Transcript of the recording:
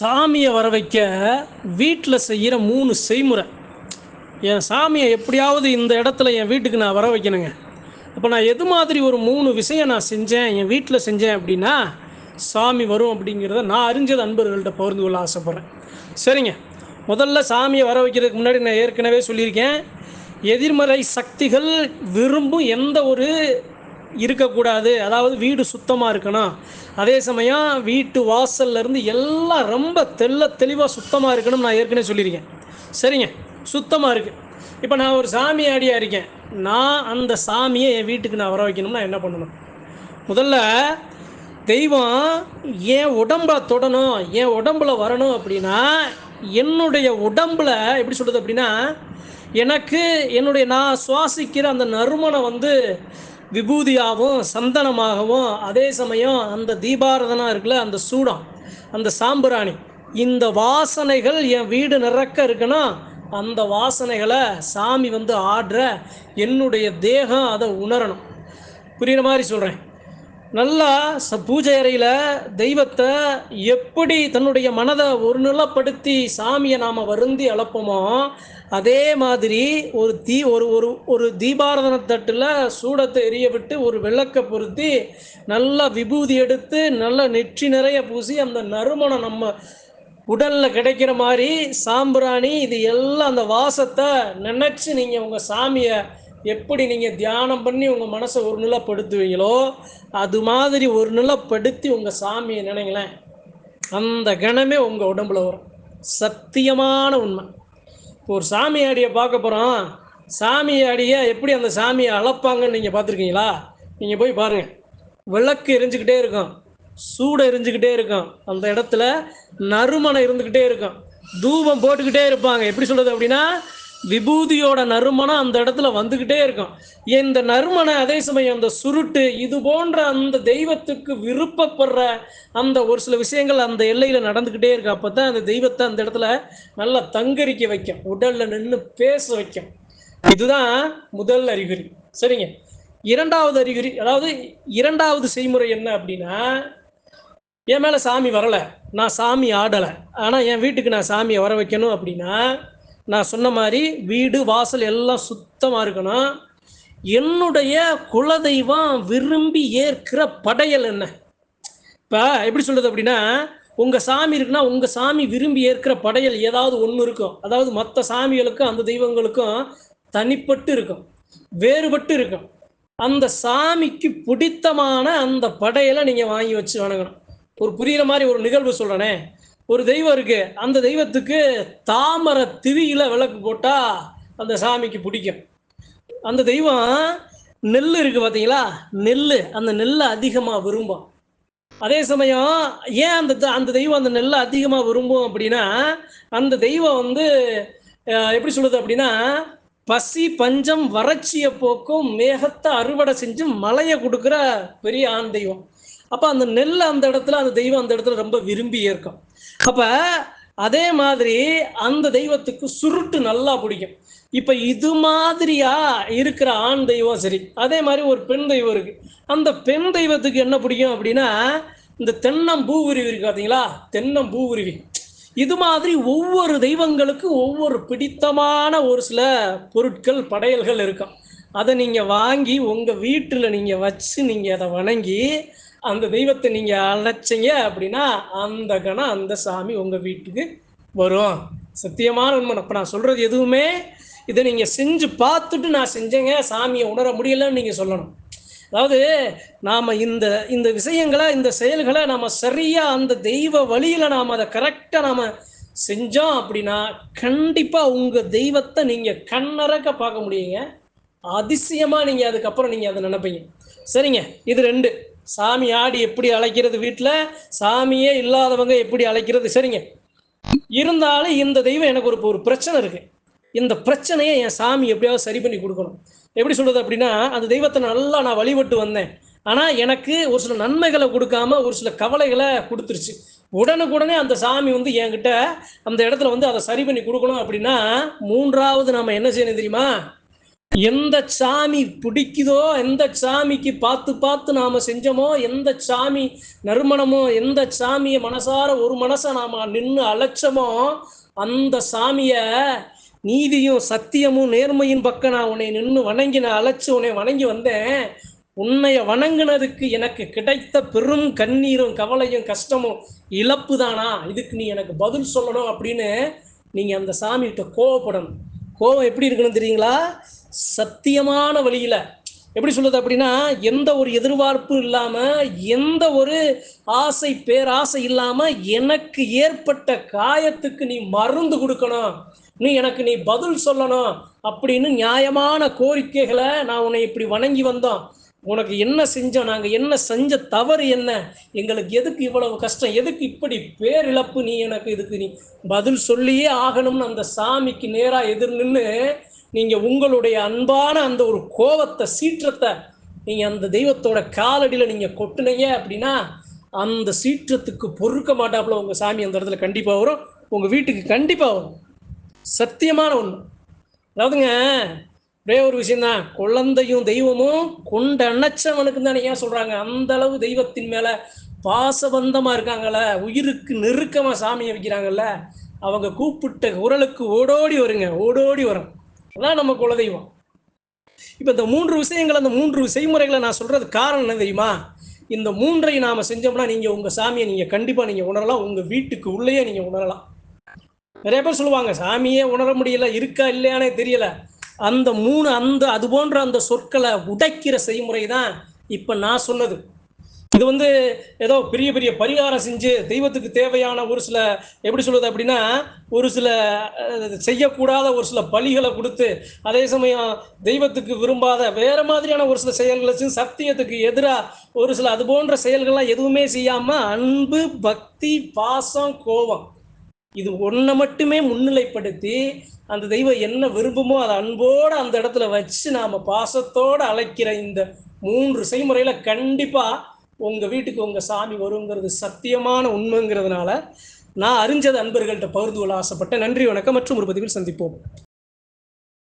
சாமியை வர வைக்க வீட்டில் செய்கிற மூணு செய்முறை. என் சாமியை எப்படியாவது இந்த இடத்துல என் வீட்டுக்கு நான் வர வைக்கணுங்க. அப்போ நான் எது மாதிரி ஒரு மூணு விஷயம் நான் செஞ்சேன் என் வீட்டில் செஞ்சேன் அப்படின்னா சாமி வரும் அப்படிங்கிறத நான் அறிஞ்சது அன்பர்கள்ட்ட பகிர்ந்து கொள்ள ஆசைப்பட்றேன். சரிங்க. முதல்ல சாமியை வர வைக்கிறதுக்கு முன்னாடி நான் ஏற்கனவே சொல்லியிருக்கேன். எதிர்மறை சக்திகள் விரும்பும் எந்த ஒரு இருக்கக்கூடாது. அதாவது வீடு சுத்தமாக இருக்கணும். அதே சமயம் வீட்டு வாசல்லேருந்து எல்லாம் ரொம்ப தெள்ள தெளிவாக சுத்தமாக இருக்கணும்னு நான் ஏற்கனவே சொல்லியிருக்கேன். சரிங்க? சுத்தமாக இருக்குது இப்போ நான் ஒரு சாமி ஆடியாக இருக்கேன். நான் அந்த சாமியை என் வீட்டுக்கு நான் வர வைக்கணும்னா என்ன பண்ணணும்? முதல்ல தெய்வம் என் உடம்பை தொடணும். என் உடம்புல வரணும் அப்படின்னா என்னுடைய உடம்புல எப்படி சொல்கிறது அப்படின்னா எனக்கு என்னுடைய நான் சுவாசிக்கிற அந்த நறுமணம் வந்து விபூதியாகவும் சந்தனமாகவும் அதே சமயம் அந்த தீபாரதனா இருக்குல்ல அந்த சூடம் அந்த சாம்பிராணி இந்த வாசனைகள் என் வீடு நிறக்க இருக்குன்னா அந்த வாசனைகளை சாமி வந்து ஆடுற என்னுடைய தேகம் அதை உணரணும். புரியுற மாதிரி சொல்கிறேன் நல்லா ச பூஜை அறையில் தெய்வத்தை எப்படி தன்னுடைய மனதை ஒருநிலைப்படுத்தி சாமியை நாம் வருந்தி அழப்போமோ அதே மாதிரி ஒரு தீ ஒரு ஒரு ஒரு தீபாரதன தட்டில் சூடத்தை எரிய விட்டு ஒரு விளக்கை பொருத்தி நல்லா விபூதி எடுத்து நல்லா நெற்றி நிறைய பூசி அந்த நறுமணம் நம்ம உடலில் கிடைக்கிற மாதிரி சாம்பிராணி இது எல்லாம் அந்த வாசத்தை நினச்சி நீங்கள் உங்கள் சாமியை எப்படி நீங்கள் தியானம் பண்ணி உங்கள் மனசை ஒரு நிலைப்படுத்துவீங்களோ அது மாதிரி ஒரு நிலைப்படுத்தி உங்கள் சாமியை நினைங்களேன். அந்த கணமே உங்கள் உடம்புல வரும். சத்தியமான உண்மை. இப்போ ஒரு சாமி ஆடியை பார்க்க போகிறோம் சாமி ஆடியை எப்படி அந்த சாமியை அளப்பாங்கன்னு நீங்கள் பார்த்துருக்கீங்களா? நீங்கள் போய் பாருங்கள் விளக்கு எரிஞ்சுக்கிட்டே இருக்கும். சூடு எரிஞ்சுக்கிட்டே இருக்கும். அந்த இடத்துல நறுமணம் இருந்துக்கிட்டே இருக்கும். தூபம் போட்டுக்கிட்டே இருப்பாங்க. எப்படி சொல்கிறது அப்படின்னா விபூதியோட நறுமணம் அந்த இடத்துல வந்துக்கிட்டே இருக்கும். இந்த நறுமணம் அதே சமயம் அந்த சுருட்டு இது போன்ற அந்த தெய்வத்துக்கு விருப்பப்படுற அந்த ஒரு சில விஷயங்கள் அந்த எல்லையில் நடந்துக்கிட்டே இருக்கும் அப்போ தான் அந்த தெய்வத்தை அந்த இடத்துல நல்லா தங்கரிக்க வைக்கும். உடலில் நின்று பேச வைக்கும். இதுதான் முதல் அறிகுறி. சரிங்க. இரண்டாவது அறிகுறி அதாவது இரண்டாவது செய்முறை என்ன அப்படின்னா என் மேலே சாமி வரலை. நான் சாமி ஆடலை. ஆனால் என் வீட்டுக்கு நான் சாமியை வர வைக்கணும் அப்படின்னா நான் சொன்ன மாதிரி வீடு வாசல் எல்லாம் சுத்தமாக இருக்கணும். என்னுடைய குலதெய்வம் விரும்பி ஏற்கிற படையல் என்ன? இப்போ எப்படி சொல்கிறது அப்படின்னா உங்கள் சாமி இருக்குன்னா உங்கள் சாமி விரும்பி ஏற்கிற படையல் ஏதாவது ஒன்று இருக்கும். அதாவது மற்ற சாமிகளுக்கும் அந்த தெய்வங்களுக்கும் தனிப்பட்டு இருக்கும் வேறுபட்டு இருக்கும். அந்த சாமிக்கு பிடித்தமான அந்த படையலை நீங்கள் வாங்கி வச்சு வணங்கணும். ஒரு புரிகிற மாதிரி ஒரு நிகழ்வு சொல்கிறேனே ஒரு தெய்வம் இருக்கு. அந்த தெய்வத்துக்கு தாமரை திரியில விளக்கு போட்டால் அந்த சாமிக்கு பிடிக்கும். அந்த தெய்வம் நெல் இருக்கு பார்த்தீங்களா நெல் அந்த நெல்லை அதிகமாக விரும்பும். அதே சமயம் ஏன் அந்த த- அந்த தெய்வம் அந்த நெல்லை அதிகமாக விரும்பும் அப்படின்னா அந்த தெய்வம் வந்து எப்படி சொல்லுது அப்படின்னா பசி பஞ்சம் வறட்சியை போக்கும் மேகத்தை அறுவடை செஞ்சு மலையை கொடுக்குற பெரிய ஆண் தெய்வம். அப்போ அந்த நெல் அந்த இடத்துல அந்த தெய்வம் அந்த இடத்துல ரொம்ப விரும்பி ஏற்கும். அப்போ அதே மாதிரி அந்த தெய்வத்துக்கு சுருட்டு நல்லா பிடிக்கும். இப்போ இது மாதிரியா இருக்கிற ஆண் தெய்வம் சரி. அதே மாதிரி ஒரு பெண் தெய்வம் இருக்கு. அந்த பெண் தெய்வத்துக்கு என்ன பிடிக்கும் அப்படின்னா இந்த தென்னம் பூவுருவி இருக்கு பார்த்தீங்களா தென்னம் பூவுருவி இது மாதிரி ஒவ்வொரு தெய்வங்களுக்கும் ஒவ்வொரு பிடித்தமான ஒரு சில பொருட்கள் படையல்கள் இருக்கும். அதை நீங்கள் வாங்கி உங்கள் வீட்டில் நீங்கள் வச்சு நீங்கள் அதை வணங்கி அந்த தெய்வத்தை நீங்கள் அழைச்சிங்க அப்படின்னா அந்த கணம் அந்த சாமி உங்கள் வீட்டுக்கு வரும். சத்தியமான உண்மை. அப்போ நான் சொல்கிறது எதுவுமே இதை நீங்கள் செஞ்சு பார்த்துட்டு நான் செஞ்சேங்க சாமியை உணர முடியலன்னு நீங்கள் சொல்லணும். அதாவது நாம் இந்த இந்த விஷயங்களை இந்த செயல்களை நாம் சரியாக அந்த தெய்வ வழியில் நாம் அதை கரெக்டாக நாம் செஞ்சோம் அப்படின்னா கண்டிப்பாக உங்கள் தெய்வத்தை நீங்கள் கண்ணறக்க பார்க்க முடியுங்க. அதிசயமாக நீங்கள் அதுக்கப்புறம் நீங்கள் அதை நினைப்பீங்க. சரிங்க இது ரெண்டு. சாமி ஆடி எப்படி அழைக்கிறது வீட்டில் சாமியே இல்லாதவங்க எப்படி அழைக்கிறது? சரிங்க. இருந்தாலும் இந்த தெய்வம் எனக்கு ஒரு ஒரு பிரச்சனை இருக்குது இந்த பிரச்சனையை என் சாமி எப்படியாவது சரி பண்ணி கொடுக்கணும். எப்படி சொல்கிறது அப்படின்னா அந்த தெய்வத்தை நல்லா நான் வழிபட்டு வந்தேன். ஆனால் எனக்கு ஒரு சில நன்மைகளை கொடுக்காம ஒரு சில கவலைகளை கொடுத்துருச்சு. உடனுக்குடனே அந்த சாமி வந்து என்கிட்ட அந்த இடத்துல வந்து அதை சரி பண்ணி கொடுக்கணும் அப்படின்னா மூன்றாவது நம்ம என்ன செய்யணும் தெரியுமா? எந்த சாமி பிடிக்குதோ எந்த சாமிக்கு பார்த்து பார்த்து நாம செஞ்சோமோ எந்த சாமி நறுமணமோ எந்த சாமியை மனசார ஒரு மனசை நாம நின்று அழைச்சோமோ அந்த சாமிய நீதியும் சத்தியமும் நேர்மையின் பக்கம் நான் உன்னை நின்று வணங்கி நான் உன்னை வணங்கி வந்தேன். உன்னைய வணங்கினதுக்கு எனக்கு கிடைத்த பெரும் கண்ணீரும் கவலையும் கஷ்டமும் இழப்பு தானா இதுக்கு நீ எனக்கு பதில் சொல்லணும் அப்படின்னு நீங்க அந்த சாமிகிட்ட கோவப்படணும். கோவம் எப்படி இருக்கணும் தெரியுங்களா? சத்தியமான வழியில். எப்படி சொல்லுது அப்படின்னா எந்த ஒரு எதிர்பார்ப்பும் இல்லாமல் எந்த ஒரு ஆசை பேராசை இல்லாமல் எனக்கு ஏற்பட்ட காயத்துக்கு நீ மருந்து கொடுக்கணும். நீ எனக்கு நீ பதில் சொல்லணும் அப்படின்னு நியாயமான கோரிக்கைகளை நான் உன்னை இப்படி வணங்கி வந்தோம். உனக்கு என்ன செஞ்சோம் நாங்கள் என்ன செஞ்ச தவறு என்ன? எங்களுக்கு எதுக்கு இவ்வளவு கஷ்டம்? எதுக்கு இப்படி பேரிழப்பு? நீ எனக்கு இதுக்கு நீ பதில் சொல்லியே ஆகணும்னு அந்த சாமிக்கு நேராக எதிர் நின்று நீங்கள் உங்களுடைய அன்பான அந்த ஒரு கோவத்தை சீற்றத்தை நீங்கள் அந்த தெய்வத்தோட காலடியில் நீங்கள் கொட்டுனீங்க அப்படின்னா அந்த சீற்றத்துக்கு பொறுக்க மாட்டாப்புல உங்கள் சாமி அந்த இடத்துல கண்டிப்பாக வரும். உங்கள் வீட்டுக்கு கண்டிப்பாக வரும். சத்தியமான ஒன்று அதாவதுங்க ஒரே ஒரு விஷயம்தான். குழந்தையும் தெய்வமும் கொண்ட அணைச்சவனுக்கு தான் ஏன் சொல்றாங்க? அந்த அளவு தெய்வத்தின் மேல பாசபந்தமா இருக்காங்கல்ல உயிருக்கு நெருக்கமா சாமியை வைக்கிறாங்கல்ல அவங்க கூப்பிட்ட குரலுக்கு ஓடோடி வருங்க ஓடோடி வரும். அதான் நம்ம குலதெய்வம். இப்போ இந்த மூன்று விஷயங்கள் அந்த மூன்று செய்முறைகளை நான் சொல்றது காரணம் என்ன தெரியுமா? இந்த மூன்றை நாம செஞ்சோம்னா நீங்க உங்க சாமியை நீங்க கண்டிப்பா நீங்க உணரலாம். உங்க வீட்டுக்கு உள்ளேயே நீங்க உணரலாம். நிறைய பேர் சொல்லுவாங்க சாமியே உணர முடியல இருக்கா இல்லையானே தெரியல. அந்த மூணு அந்த அது போன்ற அந்த சொற்களை உடைக்கிற செய்முறை தான் இப்போ நான் சொன்னது. இது வந்து ஏதோ பெரிய பெரிய பரிகாரம் செஞ்சு தெய்வத்துக்கு தேவையான ஒரு சில எப்படி சொல்றது அப்படின்னா ஒரு சில செய்யக்கூடாத ஒரு சில பலிகளை கொடுத்து அதே சமயம் தெய்வத்துக்கு விரும்பாத வேற மாதிரியான ஒரு சில செயல்களை சத்தியத்துக்கு எதிராக ஒரு சில அது போன்ற செயல்கள்லாம் எதுவுமே செய்யாமல் அன்பு பக்தி பாசம் கோபம். இது ஒன்றை மட்டுமே முன்னிலைப்படுத்தி அந்த தெய்வம் என்ன விரும்புமோ அதை அன்போடு அந்த இடத்துல வச்சு நாம் பாசத்தோடு அழைக்கிற இந்த மூன்று செய்முறையில் கண்டிப்பாக உங்கள் வீட்டுக்கு உங்கள் சாமி வருங்கிறது சத்தியமான உண்மைங்கிறதுனால நான் அறிஞ்சது அன்பர்கள்ட்ட பகிர்ந்து கொள்ள ஆசைப்பட்டேன். நன்றி வணக்கம் மற்றும் ஒரு பதிவில் சந்திப்போம்.